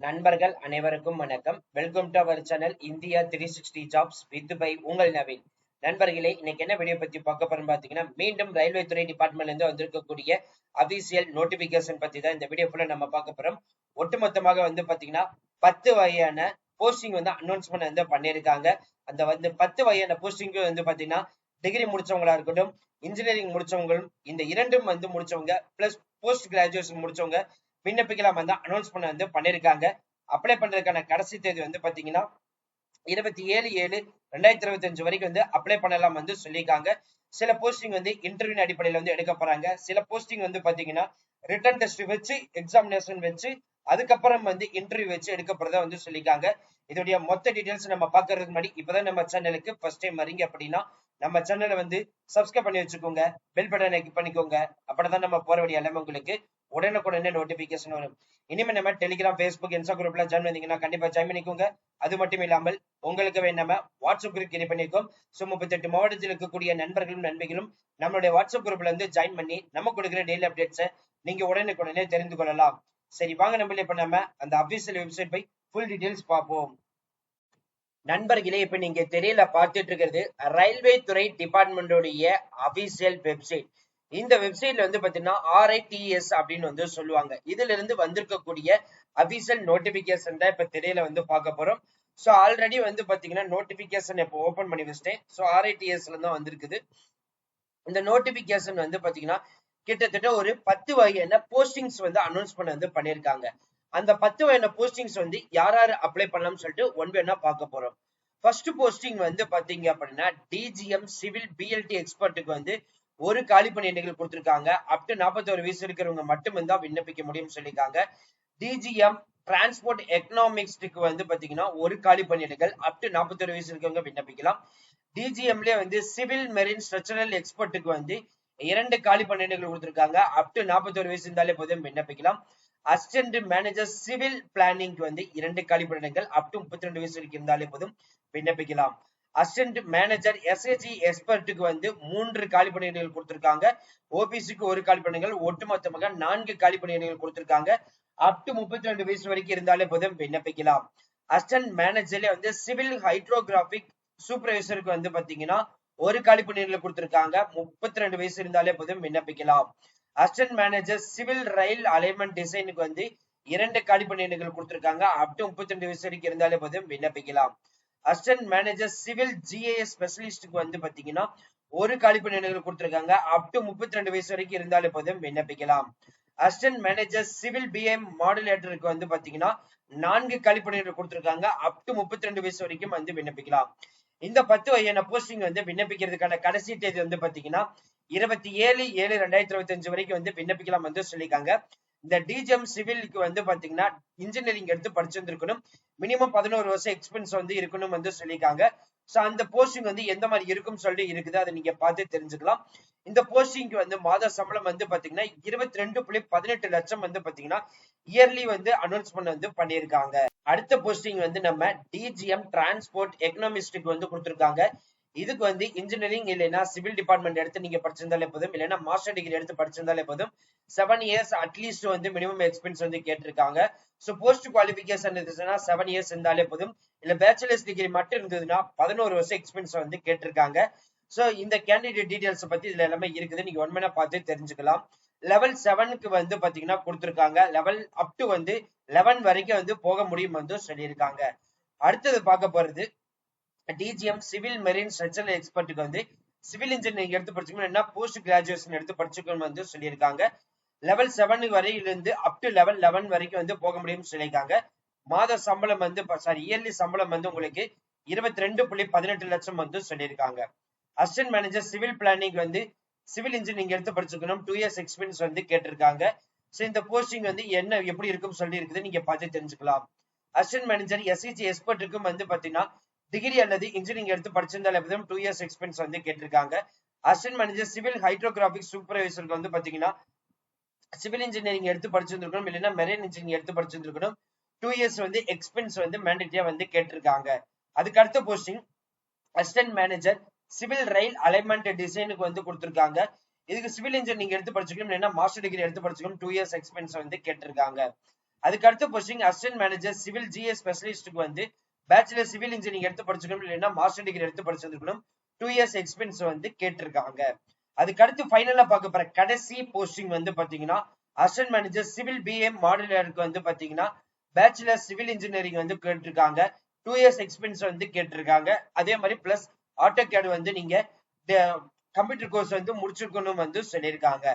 நண்பர்கள் அனைவருக்கும் வணக்கம். Welcome to our channel India three sixty jobs with by உங்கள் நவீன். நண்பர்களே இன்னைக்கு என்ன வீடியோ பத்தி பார்க்க போறோம் பாத்தீங்கன்னா மீண்டும் ரயில்வே துறை டிபார்ட்மெண்ட்ல இருந்து வந்திருக்கக்கூடிய அபிஷியல் நோட்டிபிகேஷன் பத்தி தான் இந்த வீடியோ ஃபுல்லா நம்ம பார்க்க போறோம். ஒட்டுமொத்தமாக வந்து பாத்தீங்கன்னா பத்து வகையான போஸ்டிங் வந்து அனௌன்ஸ்மெண்ட் வந்து பண்ணியிருக்காங்க. அந்த வந்து பத்து வகையான போஸ்டிங் வந்து பாத்தீங்கன்னா டிகிரி முடிச்சவங்களா இருக்கட்டும் இன்ஜினியரிங் முடிச்சவங்களும் இந்த இரண்டும் வந்து முடிச்சவங்க பிளஸ் போஸ்ட் கிராஜுவேஷன் முடிச்சவங்க விண்ணப்பிக்கலாம் வந்து அனௌன்ஸ் பண்ண வந்து பண்ணியிருக்காங்க அப்ளை பண்றதுக்கான கடைசி தேதி வந்து பாத்தீங்கன்னா இருபத்தி ஏழு ஏழு ரெண்டாயிரத்தி இருபத்தி அஞ்சு வரைக்கும் வந்து அப்ளை பண்ணலாம் வந்து சொல்லியிருக்காங்க. சில போஸ்டிங் வந்து இன்டர்வியூ அடிப்படையில வந்து எடுக்க போறாங்க. சில போஸ்டிங் வந்து பாத்தீங்கன்னா ரிட்டன் டெஸ்ட் வச்சு எக்ஸாமினேஷன் வச்சு அதுக்கப்புறம் வந்து இன்டர்வியூ வச்சு எடுக்க போறதா வந்து சொல்லியிருக்காங்க. இதோடைய மொத்த டீடைல்ஸ் நம்ம பாக்குறதுக்கு முன்னாடி இப்பதான் நம்ம சேனலுக்கு ஃபர்ஸ்ட் டைம் வரீங்க அப்படின்னா நம்ம சேனலை வந்து சப்ஸ்கிரைப் பண்ணி வச்சுக்கோங்க. பெல் பட்டனை கிளிக் பண்ணிக்கோங்க. அப்படிதான் நம்ம போற வழி எல்லாமே உங்களுக்கு உடனுக்குடனே நோட்டிபிகேஷன் வரும். இனிமே நம்ம டெலிகிராம் ஃபேஸ்புக் இன்ஸ்டா குரூப்ல ஜாயின் பண்ணீங்கன்னா கண்டிப்பா ஜாயின் பண்ணிக்கோங்க. அது மட்டும் இல்லாமல் உங்களுக்கு வேணாம வாட்ஸ்அப் குரூப் கிரியேட் பண்ணிருக்கோம் ஸோ முப்பத்தெட்டு மாவட்டத்தில் இருக்கக்கூடிய நண்பர்களும் நண்பிகளும் நம்மளுடைய வாட்ஸ்அப் குரூப்ல இருந்து ஜாயின் பண்ணி நம்ம கொடுக்குற டெய்லி அப்டேட்ஸை நீங்க உடனுக்குடனே தெரிந்து கொள்ளலாம். சரி வாங்க நம்ம இப்ப நம்ம அந்த அபிஷியல் வெப்சைட் போய் ஃபுல் டீடைல்ஸ் பார்ப்போம். நண்பர்களே இப்ப நீங்க தெரியல பார்த்துட்டு இருக்கிறது ரயில்வே துறை டிபார்ட்மெண்டோடைய அபிஷியல் வெப்சைட் இந்த வெப்சைட்ல வந்து பாத்தீங்கன்னா ஆர்ஐடிஎஸ் அப்படின்னு வந்து சொல்லுவாங்க. இதுல இருந்து வந்திருக்கக்கூடிய அபிஷியல் நோட்டிபிகேஷன் தான் இப்ப திரையில வந்து பார்க்க போறோம். ஸோ ஆல்ரெடி வந்து பாத்தீங்கன்னா நோட்டிபிகேஷன் இப்போ ஓபன் பண்ணி வச்சிட்டேன். ஸோ ஆர்ஐடிஎஸ்ல தான் வந்திருக்குது. இந்த நோட்டிபிகேஷன் வந்து பாத்தீங்கன்னா கிட்டத்தட்ட ஒரு பத்து வகையான போஸ்டிங்ஸ் வந்து அனௌன்ஸ் பண்ண வந்து பண்ணியிருக்காங்க. அந்த பத்து வகையான போஸ்டிங்ஸ் வந்து யார் யார் அப்ளை பண்ணலாம்னு சொல்லிட்டு ஒன் வேணா பார்க்க போறோம். ஃபர்ஸ்ட் போஸ்டிங் வந்து பாத்தீங்க அப்படின்னா டிஜிஎம் சிவில் பிஎல்டி எக்ஸ்பர்ட்டுக்கு வந்து ஒரு காலி பணியிடங்கள் கொடுத்திருக்காங்க. அப் டு நாற்பத்தோரு வயசு இருக்கிறவங்க மட்டும் தான் விண்ணப்பிக்க முடியும்னு சொல்லியிருக்காங்க. டிஜிஎம் டிரான்ஸ்போர்ட் எக்கனாமிக்ஸ்க்கு வந்து பாத்தீங்கன்னா ஒரு காலி பணியிடங்கள் அப் டு நாற்பத்தோரு வயசு இருக்கவங்க விண்ணப்பிக்கலாம். டிஜிஎம்ல வந்து சிவில் மெரின் ஸ்ட்ரக்சரல் எக்ஸ்பர்ட்டுக்கு வந்து இரண்டு காலி பணியிடங்கள் கொடுத்திருக்காங்க. அப் டு நாற்பத்தோரு வயசு இருந்தாலே போதும் விண்ணப்பிக்கலாம். அசிஸ்டன்ட் மேனேஜர் சிவில் பிளானிங்க்கு வந்து இரண்டு காலி பணியிடங்கள் அப் டு முப்பத்தி ரெண்டு வயசு வரைக்கும் இருந்தாலே போதும் விண்ணப்பிக்கலாம். அசிஸ்டன்ட் மேனேஜர் எஸ்ஏஜி எக்ஸ்பர்ட்டுக்கு வந்து மூன்று காலி பணியிடங்கள் கொடுத்திருக்காங்க. ஓபிசிக்கு ஒரு காலி பணிகள் ஒட்டுமொத்தமாக நான்கு காலி பணியிடங்கள் கொடுத்திருக்காங்க. அப் டு முப்பத்தி ரெண்டு வயசு வரைக்கும் இருந்தாலே போதும் விண்ணப்பிக்கலாம். அசிஸ்டன்ட் மேனேஜர்ல வந்து சிவில் ஹைட்ரோகிராபிக் சூப்பர்வைசருக்கு வந்து பாத்தீங்கன்னா ஒரு காலி பணியிடங்கள் கொடுத்திருக்காங்க. முப்பத்தி ரெண்டு வயசு இருந்தாலே போதும் விண்ணப்பிக்கலாம். Assistant manager civil rail alignment டிசைனுக்கு வந்து இரண்டு காலி பணியிடங்கள் கொடுத்திருக்காங்க. அப் டு முப்பத்தி ரெண்டு வயசு வரைக்கும் இருந்தாலே போதும் விண்ணப்பிக்கலாம். அசிஸ்டன்ட் மேனேஜர் சிவில் ஜிஏஎஸ் ஸ்பெஷலிஸ்டுக்கு வந்து பாத்தீங்கன்னா ஒரு காலி பணியிடங்கள் கொடுத்திருக்காங்க. அப் டு முப்பத்தி ரெண்டு வயசு வரைக்கும் இருந்தாலே போதும் விண்ணப்பிக்கலாம். அசிஸ்டன்ட் மேனேஜர் சிவில் பிஎம் மாடுலேட்டருக்கு வந்து பாத்தீங்கன்னா நான்கு காலி பணியிடங்கள் கொடுத்திருக்காங்க. அப் டு முப்பத்தி ரெண்டு வயசு வரைக்கும் வந்து விண்ணப்பிக்கலாம். இந்த பத்து வகையான போஸ்டிங் வந்து விண்ணப்பிக்கிறதுக்கான கடைசி தேதி வந்து பாத்தீங்கன்னா இருபத்தி ஏழு ஏழு ரெண்டாயிரத்தி இருபத்தி அஞ்சு வரைக்கும் வந்து விண்ணப்பிக்கலாம் வந்து சொல்லியிருக்காங்க. இந்த டிஜிஎம் சிவிலுக்கு வந்து பாத்தீங்கன்னா இன்ஜினியரிங் எடுத்து படிச்சிருந்துருக்கணும் மினிமம் பதினோரு வருஷம் எக்ஸ்பென்ஸ் வந்து இருக்கணும் வந்து சொல்லியிருக்காங்க. ஸோ அந்த போஸ்டிங் வந்து எந்த மாதிரி இருக்கும் சொல்லிட்டு இருக்குது. அதை நீங்க பார்த்து தெரிஞ்சுக்கலாம். இந்த போஸ்டிங்க்கு வந்து மாத சம்பளம் வந்து பாத்தீங்கன்னா இருபத்தி ரெண்டு புள்ளி பதினெட்டு லட்சம் வந்து பாத்தீங்கன்னா இயர்லி வந்து அனௌன்ஸ்மெண்ட் வந்து பண்ணியிருக்காங்க. அடுத்த போஸ்டிங் வந்து நம்ம டிஜிஎம் டிரான்ஸ்போர்ட் எக்கனாமிஸ்டுக்கு வந்து கொடுத்துருக்காங்க. இதுக்கு வந்து இன்ஜினியரிங் இல்லைன்னா சிவில் டிபார்ட்மெண்ட் எடுத்து நீங்க படிச்சிருந்தாலே போதும். இல்லைன்னா மாஸ்டர் டிகிரி எடுத்து படிச்சிருந்தாலே போதும். செவன் இயர்ஸ் அட்லீஸ்ட் வந்து மினிமம் எக்ஸ்பென்ஸ் வந்து கேட்டிருக்காங்க. ஸோ போஸ்ட் குவாலிபிகேஷன் இருந்துச்சுன்னா செவன் இயர்ஸ் இருந்தாலே போதும். இல்ல பேச்சுலர்ஸ் டிகிரி மட்டும் இருந்ததுன்னா பதினோரு வருஷம் எக்ஸ்பென்ஸ் வந்து கேட்டிருக்காங்க. ஸோ இந்த கேண்டிடேட் டீடைல்ஸ் பத்தி இதுல எல்லாமே இருக்குது. நீங்க ஒன் பார்த்து தெரிஞ்சுக்கலாம். லெவல் செவனுக்கு வந்து பாத்தீங்கன்னா கொடுத்துருக்காங்க. லெவல் அப் டு வந்து லெவன் வரைக்கும் வந்து போக முடியும் வந்து சொல்லியிருக்காங்க. அடுத்தது பார்க்க போறது டிஜிஎம் சிவில் மெரின் ஸ்ட்ரக்சரல் எக்ஸ்பர்ட்டுக்கு வந்து சிவில் இன்ஜினியரிங் எடுத்து படிச்சுக்கணும். என்ன போஸ்ட் கிராஜுவேஷன் எடுத்து படிச்சுக்கணும் வந்து சொல்லியிருக்காங்க. லெவல் செவன் வரையிலிருந்து அப் டு லெவல் லெவன் வரைக்கும் வந்து போக முடியும்னு சொல்லியிருக்காங்க. மாத சம்பளம் வந்து சாரி இயர்லி சம்பளம் வந்து உங்களுக்கு இருபத்தி ரெண்டு புள்ளி பதினெட்டு லட்சம் வந்து சொல்லியிருக்காங்க. அசிஸ்டன்ட் மேனேஜர் சிவில் பிளானிங் வந்து சிவில் இன்ஜினியரிங் எடுத்து படிச்சுக்கணும். டூ இயர்ஸ் எக்ஸ்பீரியன்ஸ் வந்து கேட்டிருக்காங்க. ஸோ இந்த போஸ்டிங் வந்து என்ன எப்படி இருக்கும் சொல்லி இருக்குது நீங்க பார்த்து தெரிஞ்சுக்கலாம். அசிஸ்டன்ட் மேனேஜர் எஸ்இசி எக்ஸ்பர்ட்டுக்கும் வந்து பாத்தீங்கன்னா டிகிரி அல்லது இன்ஜினியரிங் எடுத்து படிச்சிருந்தால் எப்போதும் டூ இயர்ஸ் எக்ஸ்பீரியன்ஸ் வந்து கேட்டிருக்காங்க. அசிஸ்டன்ட் மேனேஜர் சிவில் ஹைட்ரோகிராபிக் சூப்பர்வைசருக்கு வந்து பாத்தீங்கன்னா சிவில் இன்ஜினியரிங் எடுத்து படிச்சிருந்துருக்கணும் இல்லைன்னா மெரின் இன்ஜினியரிங் எடுத்து படிச்சிருந்துருக்கணும். டூ இயர்ஸ் வந்து எக்ஸ்பென்ஸ் வந்து மேண்டேட்டரியா வந்து கேட்டிருக்காங்க. அதுக்கு அடுத்த posting assistant manager civil rail alignment டிசைனுக்கு வந்து கொடுத்துருக்காங்க. இதுக்கு சிவில் இன்ஜினியரிங் எடுத்து படிச்சுக்கணும் இல்லைன்னா மாஸ்டர் டிகிரி எடுத்து படிச்சுக்கணும் டூ இயர்ஸ் எக்ஸ்பென்ஸ் வந்து கேட்டிருக்காங்க. அதுக்கு அடுத்த posting assistant manager civil GS ஸ்பெஷலிஸ்டுக்கு வந்து பேச்சுலர் சிவில் இன்ஜினியரிங் எடுத்து படிச்சிருக்கணும் இல்லைன்னா மாஸ்டர் டிகிரி எடுத்து படிச்சிருக்கணும் டூ இயர்ஸ் எக்ஸ்பீரியன்ஸ் வந்து கேட்டிருக்காங்க. அதுக்கு அடுத்து ஃபைனலா பார்க்க போற கடைசி போஸ்டிங் வந்து பாத்தீங்கன்னா அசிஸ்டன்ட் மேனேஜர் சிவில் பிஏ மாடுலருக்கு வந்து பாத்தீங்கன்னா பேச்சுலர் சிவில் இன்ஜினியரிங் வந்து கேட்டிருக்காங்க. டூ இயர்ஸ் எக்ஸ்பீரியன்ஸ் வந்து கேட்டிருக்காங்க. அதே மாதிரி பிளஸ் ஆட்டோ கேட் வந்து நீங்க கம்ப்யூட்டர் கோர்ஸ் வந்து முடிச்சிருக்கணும் வந்து சொல்லியிருக்காங்க.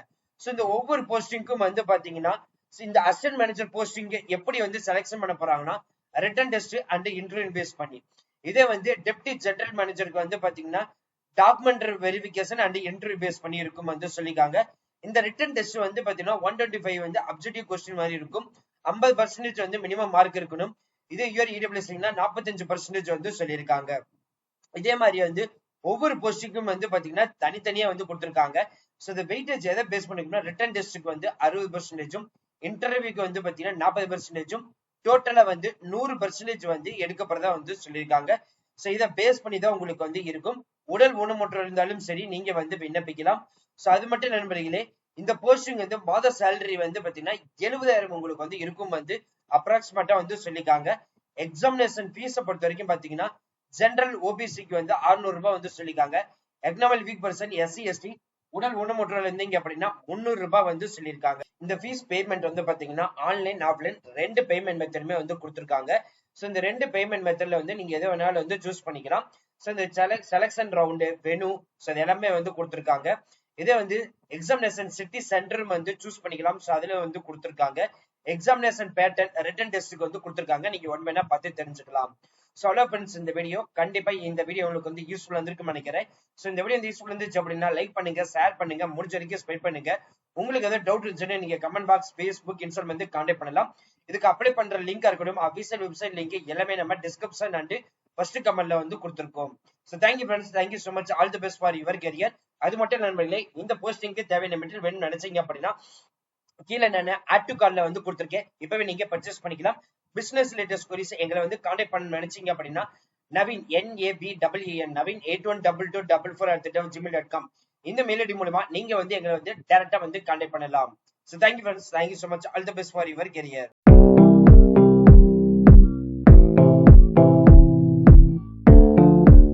ஸோ இந்த ஒவ்வொரு போஸ்டிங்க்கும் வந்து பாத்தீங்கன்னா இந்த அசிஸ்டன்ட் மேனேஜர் போஸ்டிங் எப்படி வந்து செலெக்ஷன் பண்ண போறாங்கன்னா written test and interview base பண்ணி. இதே வந்து டெப்டி ஜெனரல் மேனேஜருக்கு வந்து பாத்தீங்கன்னா document verification and interview base பண்ணி இருக்கும் வந்து சொல்லியிருக்காங்க. இந்த ரிட்டன் டெஸ்ட் வந்து பாத்தீங்கன்னா ஒன் டுவெண்ட்டி ஃபைவ் வந்து அப்ஜெக்டிவ் கொஸ்டின் மாதிரி இருக்கும். ஐம்பது பர்சன்டேஜ் வந்து மினிமம் மார்க் இருக்கணும். இதே யூஆர் இடபிள்யூஸ்னா நாற்பத்தஞ்சு பர்சன்டேஜ் வந்து சொல்லியிருக்காங்க. இதே மாதிரி வந்து ஒவ்வொரு போஸ்டுக்கும் வந்து பாத்தீங்கன்னா தனித்தனியா வந்து கொடுத்துருக்காங்க. ஸோ இந்த வெயிட்டேஜ் எதை பேஸ் பண்ணிக்கணும்னா ரிட்டன் டெஸ்ட்டுக்கு வந்து அறுபது பர்சன்டேஜும் இன்டர்வியூக்கு வந்து பாத்தீங்கன்னா நாற்பது பர்சன்டேஜும் டோட்டலா வந்து நூறு பர்சன்டேஜ் வந்து எடுக்கப்படுறதா வந்து சொல்லியிருக்காங்க. ஸோ இதை பேஸ் பண்ணி தான் உங்களுக்கு வந்து இருக்கும். உடல் ஊனமுற்றம் இருந்தாலும் சரி நீங்க வந்து விண்ணப்பிக்கலாம். ஸோ அது மட்டும் நண்பர்களே இந்த போஸ்டிங் வந்து மாத சேலரி வந்து பாத்தீங்கன்னா எழுபதாயிரம் உங்களுக்கு வந்து இருக்கும் வந்து அப்ராக்சிமேட்டா வந்து சொல்லியிருக்காங்க. எக்ஸாமினேஷன் ஃபீஸை பொறுத்த வரைக்கும் பாத்தீங்கன்னா ஜென்ரல் ஓபிசிக்கு வந்து அறுநூறு ரூபாய் வந்து சொல்லியிருக்காங்க. Economical weak person SC ST உடல் ஊனமுற்றோர் இருந்தீங்க அப்படின்னா முந்நூறு ரூபாய் வந்து சொல்லியிருக்காங்க. இந்த ஃபீஸ் பேமெண்ட் வந்து பாத்தீங்கன்னா ஆன்லைன் ஆஃப்லைன் ரெண்டு பேமெண்ட் மெத்தடுமே வந்து கொடுத்துருக்காங்க. ஸோ இந்த ரெண்டு பேமெண்ட் மெத்தட்ல வந்து நீங்க எது வேணாலும் வந்து சூஸ் பண்ணிக்கலாம். ஸோ இந்த select selection round venue so இது எல்லாமே வந்து கொடுத்துருக்காங்க. இதே வந்து எக்ஸாமினேஷன் சிட்டி சென்டர் வந்து சூஸ் பண்ணிக்கலாம். ஸோ அதுல வந்து கொடுத்துருக்காங்க. எக்ஸாமினேஷன் பேட்டர்ன் ரிட்டன் டெஸ்ட்டுக்கு வந்து கொடுத்துருக்காங்க. நீங்க ஒன் வேணா பார்த்து தெரிஞ்சுக்கலாம். ஸோ அவ்வளோ ஃப்ரெண்ட்ஸ் இந்த வீடியோ கண்டிப்பா இந்த வீடியோ உங்களுக்கு வந்து யூஸ்ஃபுல்லாக இருந்திருக்குன்னு நினைக்கிறேன். ஸோ இந்த வீடியோ வந்து யூஸ்ஃபுல் இருந்துச்சு அப்படின்னா லைக் பண்ணுங்க ஷேர் பண்ணுங்க முடிஞ்ச வரைக்கும் ஸ்பெண்ட் பண்ணுங்க. உங்களுக்கு எதாவது டவுட் இருந்துச்சுன்னா நீங்க கமெண்ட் பாக்ஸ் ஃபேஸ்புக் இன்ஸ்டால் வந்து கான்டாக்ட் பண்ணலாம். இதுக்கு அப்ளை பண்ற லிங்க் இருக்கட்டும் அபிஷியல் வெப்சைட் லிங்க் எல்லாமே நம்ம டிஸ்கிரிப்ஷன் அண்ட் ஃபர்ஸ்ட் கமெண்ட்ல வந்து கொடுத்துருக்கோம். So thank you friends thank you so much all the best for your career அது மட்டும் நண்பர்களே இந்த போஸ்டிங்க்கு தேவையான மெட்டீரியல் வேணும்னு நினைச்சீங்க அப்படின்னா கீழே நான் ஆட் டு வந்து கொடுத்துருக்கேன். இப்பவே நீங்க பர்ச்சேஸ் பண்ணிக்கலாம். பிசினஸ் ரிலேட்டட் கொரிஸ் எங்களை வந்து கான்டாக்ட் பண்ண நினைச்சீங்க அப்படின்னா Naveen NAB WN Naveen eight one double two double four at Gmail dot com இந்த மெயில் ஐடி மூலமா நீங்க வந்து எங்களை வந்து டேரக்டா வந்து கான்டாக்ட் பண்ணலாம். So thank you friends thank you so much all the best for your career